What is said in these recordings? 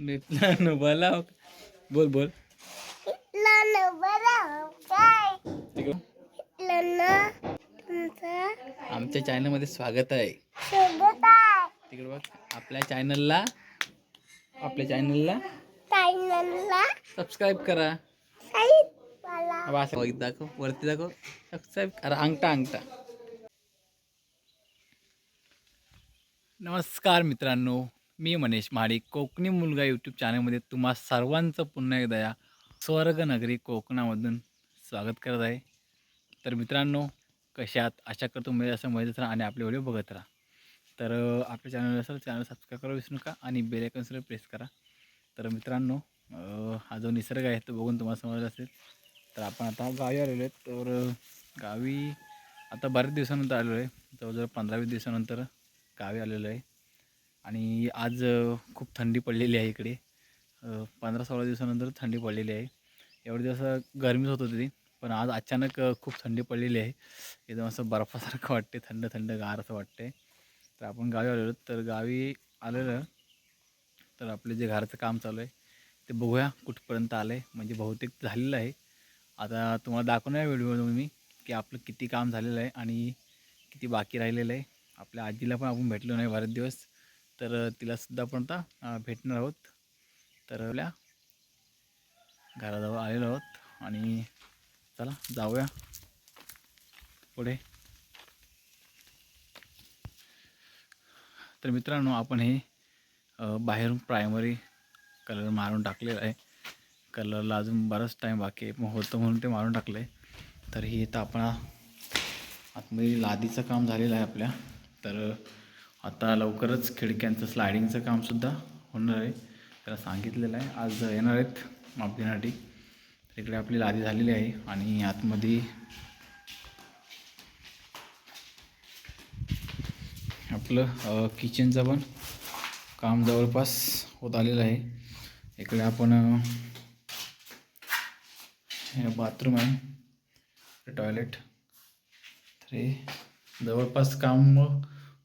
मित्रांनो बोला बोल. बोल तिकडं. आमच्या चॅनलमध्ये स्वागत आहे. तिकडे बघ आपल्या चॅनलला आपल्या चॅनलला सबस्क्राईब करा. दाखव वरती दाखव. सबस्क्राईब करा अंगठा अंगठा. नमस्कार मित्रांनो मी मनीष महाडिक कोकणी मुलगा यूट्यूब चॅनलमध्ये तुम्हा सर्वांचं पुन्हा एकदा या स्वर्गनगरी कोकणामधून स्वागत करत आहे. तर मित्रांनो कशात आशा करतो म्हणजे असं मजेत राहा आणि आपले व्हिडिओ बघत राहा. तर आपल्या चॅनल असेल चॅनल सबस्क्राईब करा विसरू नका आणि बेल आयकॉनसुद्धा प्रेस करा. तर मित्रांनो हा जो निसर्ग आहे तो बघून तुम्हाला समजलं असेल. तर आपण आता गावी आलेलो आहे. तर गावी आता बऱ्याच दिवसानंतर आलेलो आहे. जवळजवळ पंधरा वीस दिवसानंतर गावी आलेलो आहे. आणि आज खूप थंडी पडलेली आहे इकडे. पंधरा सोळा दिवसानंतर थंडी पडलेली आहे. एवढे दिवस गरमीच होत होती पण आज अचानक खूप थंडी पडलेली आहे. एकदम असं बर्फासारखं वाटते थंड थंड गार असं वाटते तर आपण गावी आलेलो तर गावी आलेलं तर आपले जे घराचं काम चालू आहे ते बघूया कुठपर्यंत आलं आहे म्हणजे बहुतेक झालेलं आहे. आता तुम्हाला दाखवणार व्हिडिओमध्ये मी की आपलं किती काम झालेलं आहे आणि किती बाकी राहिलेलं आहे. आपल्या आजीला पण आपण भेटलो नाही बरेच दिवस. तर तिलासुद्धा आपण आता भेटणार आहोत. तर आपल्या घराजवळ आलेलो आहोत आणि चला जाऊया पुढे. तर मित्रांनो आपण हे बाहेरून प्रायमरी कलर मारून टाकलेलं आहे. कलरला अजून बराच टाईम बाकी आहे. मग होतं म्हणून ते मारून टाकलं आहे तर ही तर आपण आतमध्ये लादीचं काम झालेलं आहे आपल्या. तर आता लवकरच खिडक्यांचं स्लायडिंगचं कामसुद्धा होणार आहे. त्याला सांगितलेलं आहे. आज येणार आहेत माप देण्यासाठी तर इकडे आपली लादी झालेली आहे आणि आतमध्ये आपलं किचनचं पण काम जवळपास होत आलेलं आहे. इकडे आपण हे बाथरूम आहे. टॉयलेट तर हे जवळपास काम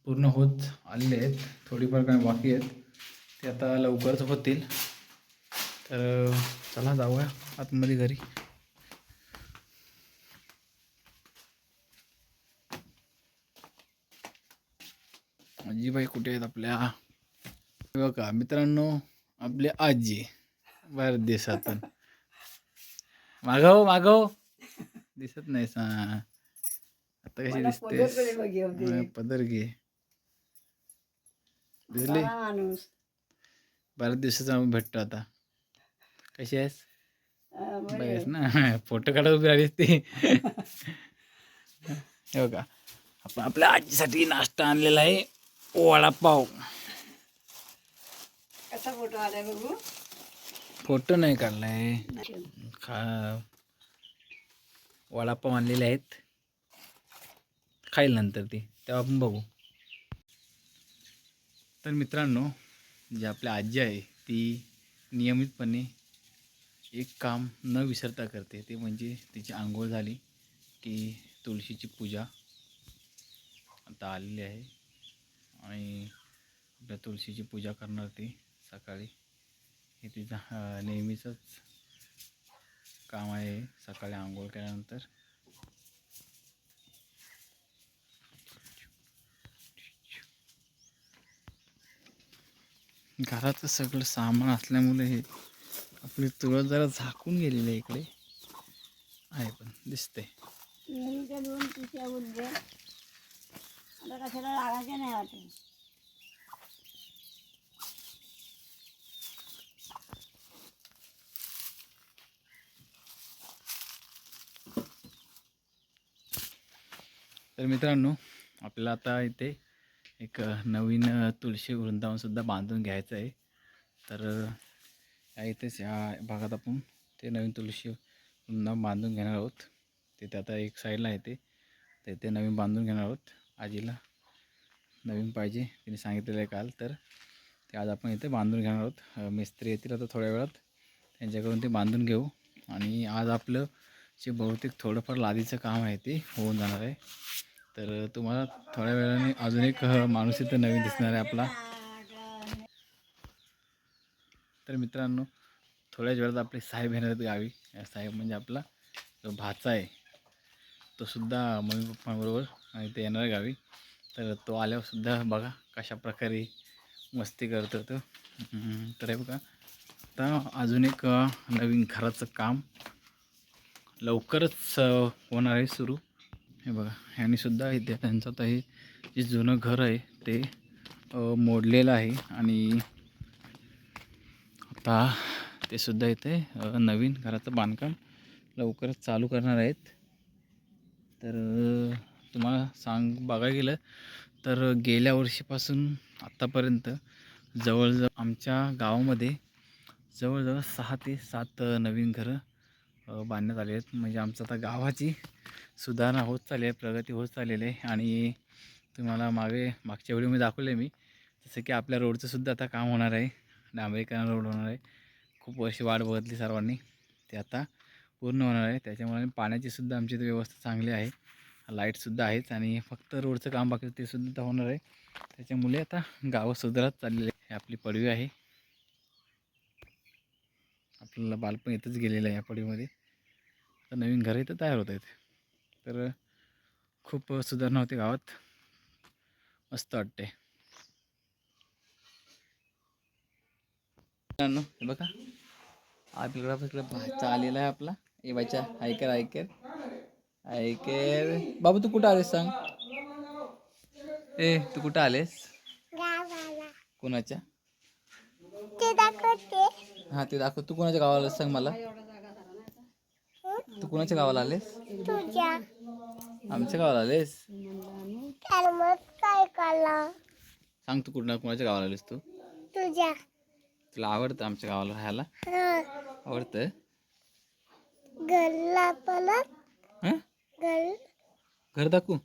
पूर्ण होत आलेले आहेत. थोडीफार काय बाकी आहेत. ते आता लवकरच होतील. तर चला जाऊया आतमध्ये घरी. आजीबाई कुठे आहेत आपल्या? बघा मित्रांनो आपले आजी बऱ्याच दिवसातून मागव मागव. दिसत नाही सा आता कशी दिसते पदर घे दिसली माणूस. बऱ्याच दिवसाचा आम्ही भेटतो आता. कशी आहेस? बरी आहेस ना? फोटो काढत उभी राहिलीस ती हे बघा. आपण आपल्या आजीसाठी नाश्ता आणलेला आहे. वडापाव. कसा फोटो आलाय बघू? फोटो नाही काढलाय. खा वडापाव आणलेले आहेत. खाईल नंतर ती. तेव्हा आपण बघू. तर मित्रांनो जी आपली आजी आहे ती नियमितपणे एक काम न विसरता करते. ते म्हणजे तिची आंघोळ झाली की तुळशीची पूजा आता आलेली आहे. आणि आपल्या तुळशीची पूजा करणार ती सकाळी. हे तिचं नेहमीचंच काम आहे सकाळी आंघोळ केल्यानंतर. घराचं सगळं सामान असल्यामुळे हे आपली तुळस जरा झाकून गेलेली आहे इकडे. आहे पण दिसते तर मित्रांनो आपल्याला आता इथे एक नवीन अ, तुळशी वृंदावनसुद्धा बांधून घ्यायचं आहे. तर या इथेच या भागात आपण ते नवीन तुळशी वृंदावन बांधून घेणार आहोत. तिथे आता एक साईडला आहे ते. तर ते नवीन बांधून घेणार आहोत. आजीला नवीन पाहिजे. तिने सांगितलेलं आहे काल. तर ते आज आपण इथे बांधून घेणार आहोत. मिस्त्री येतील आता थोड्या वेळात. त्यांच्याकडून ते बांधून घेऊ. आणि आज आपलं जे बहुतेक थोडंफार लादीचं काम आहे ते होऊन जाणार आहे. तर तुम्हाला थोड्या वेळाने अजून एक माणूस इथं नवीन दिसणार आहे आपला. तर मित्रांनो थोड्याच वेळात आपले साहेब येणार आहेत गावी. साहेब म्हणजे आपला जो भाचा आहे तो सुद्धा मम्मी पप्पांबरोबर आणि ते येणार गावी. तर तो आल्यावरसुद्धा बघा कशा प्रकारे मस्ती करतो तो तर हे बघा आता अजून एक नवीन घराचं काम लवकरच होणार आहे सुरू. हे बघा ह्यानेसुद्धा इथे त्यांचं आता हे जे जुनं घर आहे ते मोडलेलं आहे. आणि आता ते सुद्धा इथे नवीन घराचं बांधकाम लवकरच चालू करणार आहेत. तर तुम्हाला सांग बघायला गेलं तर गेल्या वर्षीपासून आत्तापर्यंत जवळजवळ आमच्या गावामध्ये जवळजवळ सहा ते सात नवीन घरं बांधण्यात आले आहेत. म्हणजे आमचं आता गावाची सुधारणा होत चालली आहे प्रगती होत चाललेली आहे आणि तुम्हाला मागे मागच्या व्हिडिओमध्ये दाखवले मी. जसं की आपल्या रोडचं सुद्धा आता काम होणार आहे. डांबरीकरण रोड होणार आहे. खूप वर्षी वाट बघितली सर्वांनी. ते आता पूर्ण होणार आहे. त्याच्यामुळे पाण्याची सुद्धा आमची इथे व्यवस्था चांगली आहे. लाईटसुद्धा आहेच आणि फक्त रोडचं काम बाकी ते सुद्धा होणार आहे. त्याच्यामुळे आता गावं सुधारत चाललेले आहे आपली पडवी आहे. आपल्याला बालपण इथंच गेलेलं आहे या पडवीमध्ये. आता नवीन घरं इथं तयार होत आहेत. तर खूप सुधारणा होते गावात. मस्त वाटते बघा. आपल्याकडं इकडं भाचा आलेला आहे आपला. ए बाच्या ऐकर ऐकर ऐकर बाबू तू कुठं आलेस सांग. ए तू कुठं आलेस? कोणाच्या? हा ते दाखव. तू कोणाच्या गावाला सांग मला. तू कोणाच्या गावाला आलेस? तुझ्या. आमच्या गावाला आलेस? तर मग काय कला सांग तू कुठं कोणाच्या गावाला आलेस तू? तुझ्या. तुला आवडतं आमच्या गावाला राहायला? हं. आवडतं? घरला परत. हां? घर घर दाखवू?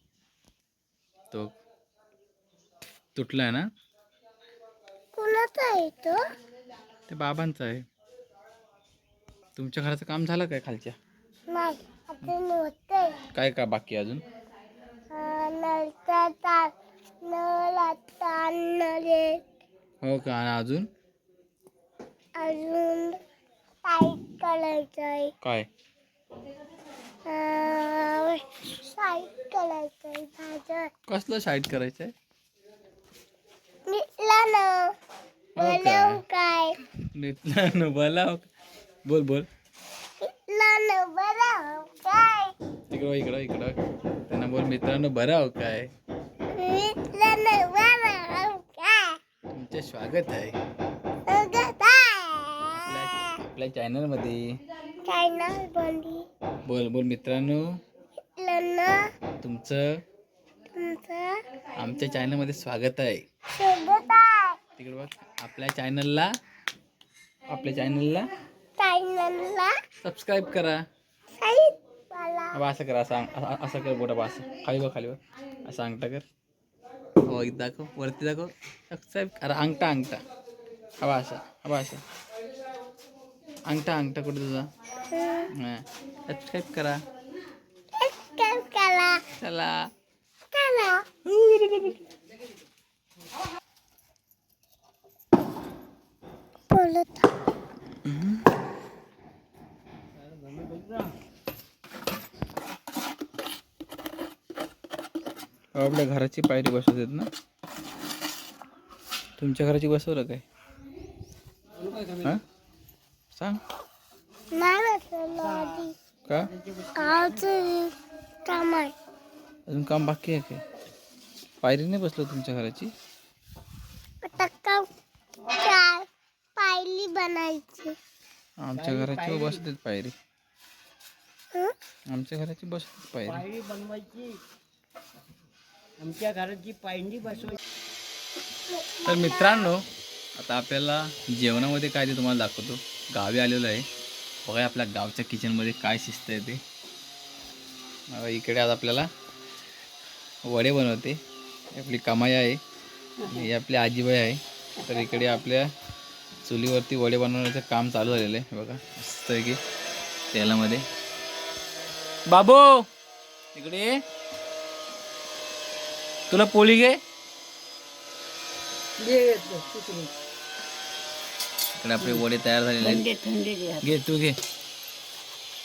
तो तुटला आहे ना? कुणाचा आहे तो? ते बाबांचं आहे. तुमच्या घराचं काम झालं काय खालच्या? नाही अजून होते. काय का बाकी अजून? तार नळे हो का आणि अजून? अजून काय? भाजर कसलं शाईट करायचं आहे? निघला ना. हो बोलव काय? न बोल बोल निघला ना बोलव काय इकडं इकडं इकडं. त्यांना बोल मित्रांनो बरं हो काय? तुमचे स्वागत आहे. आपल्या चायनल बंदी बोल बोल मित्रांनो. तुमचं? आमच्या चॅनलमध्ये स्वागत आहे. सगळं आहे. तिकडे बघ आपल्या चॅनलला आपल्या चॅनलला. चायनलला सबस्क्राईब करा. अब असं कर असं असं कर बोटा बा असं. खाली बघ खाली बघ. असं अंगठा कर. हो इथं दाखव. वरती दाखव. सबस्क्राईब करा. अंगठा अंगठा. हवा असा हवा असा. अंगठा अंगठा कुठे तुझा? सबस्क्राईब करा. चला. चला. बोलत. आपल्या घराची पायरी बसवतात ना? तुमच्या घराची बसवलं काय? हाँ? सांग. का? काम आहे. अजून काम बाकी आहे काय? पायरी नाही बसलं तुमच्या घराची? बनायची. आमच्या घराची बसतात पायरी? आमच्या घराची बसतात पायरी. बनवायची. आमच्या घराची पायंडी बसवायची. तर मित्रांनो आता आपल्याला जेवणामध्ये काय ते तुम्हाला दाखवतो. गावी आलेलो आहे. बघा आपल्या गावच्या किचनमध्ये काय शिस्त आहे ते इकडे आज आपल्याला वडे बनवते. आपली कमाई आहे. ही आपली आजीबाई आहे. तर इकडे आपल्या चुलीवरती वडे बनवण्याचं काम चालू झालेलं आहे. बघा मस्त आहे की. तेलामध्ये. बाबू! इकडे. तुला पोळी घे. इकडे आपले वडे तयार झालेले घे. तू घे.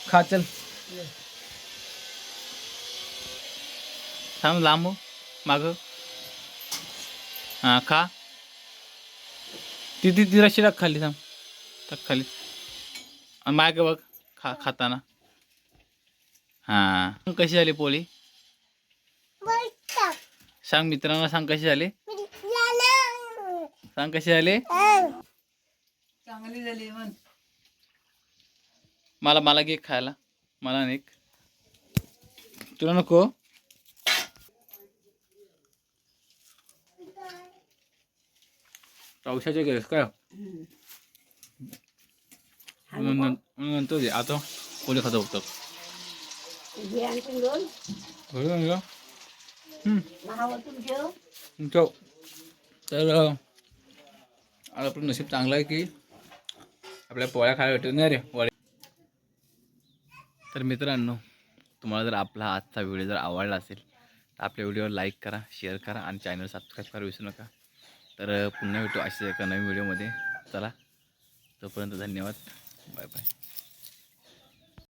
खा चल. थांब लांब. माग. हां खा. ती ती ती रशी टाक खाली थांब. टाक खाली. आणि माग बघ. खा खाताना. हां. कशी झाली पोळी? सांग मित्रांना सांग कशी झाली? सांग कशी झाली? चांगली झाली म्हण. मला मला घे खायला. मला नाही. तुला नको? पावसाचे गेस काय? नंतर आता पोले खाता होतं आणखी? हम्म, महावतून ठेव ठेव. तर आज आपलं नशीब चांगलं आहे की आपल्या पोळ्या खायला भेटत नाही रे वडे. तर मित्रांनो तुम्हाला जर आपला आजचा व्हिडिओ जर आवडला असेल तर आपल्या व्हिडिओवर लाईक करा शेअर करा आणि चॅनल सबस्क्राईब करा विसरू नका. तर पुन्हा भेटू अशाच एका नवीन व्हिडिओमध्ये. चला तोपर्यंत धन्यवाद. Bye bye.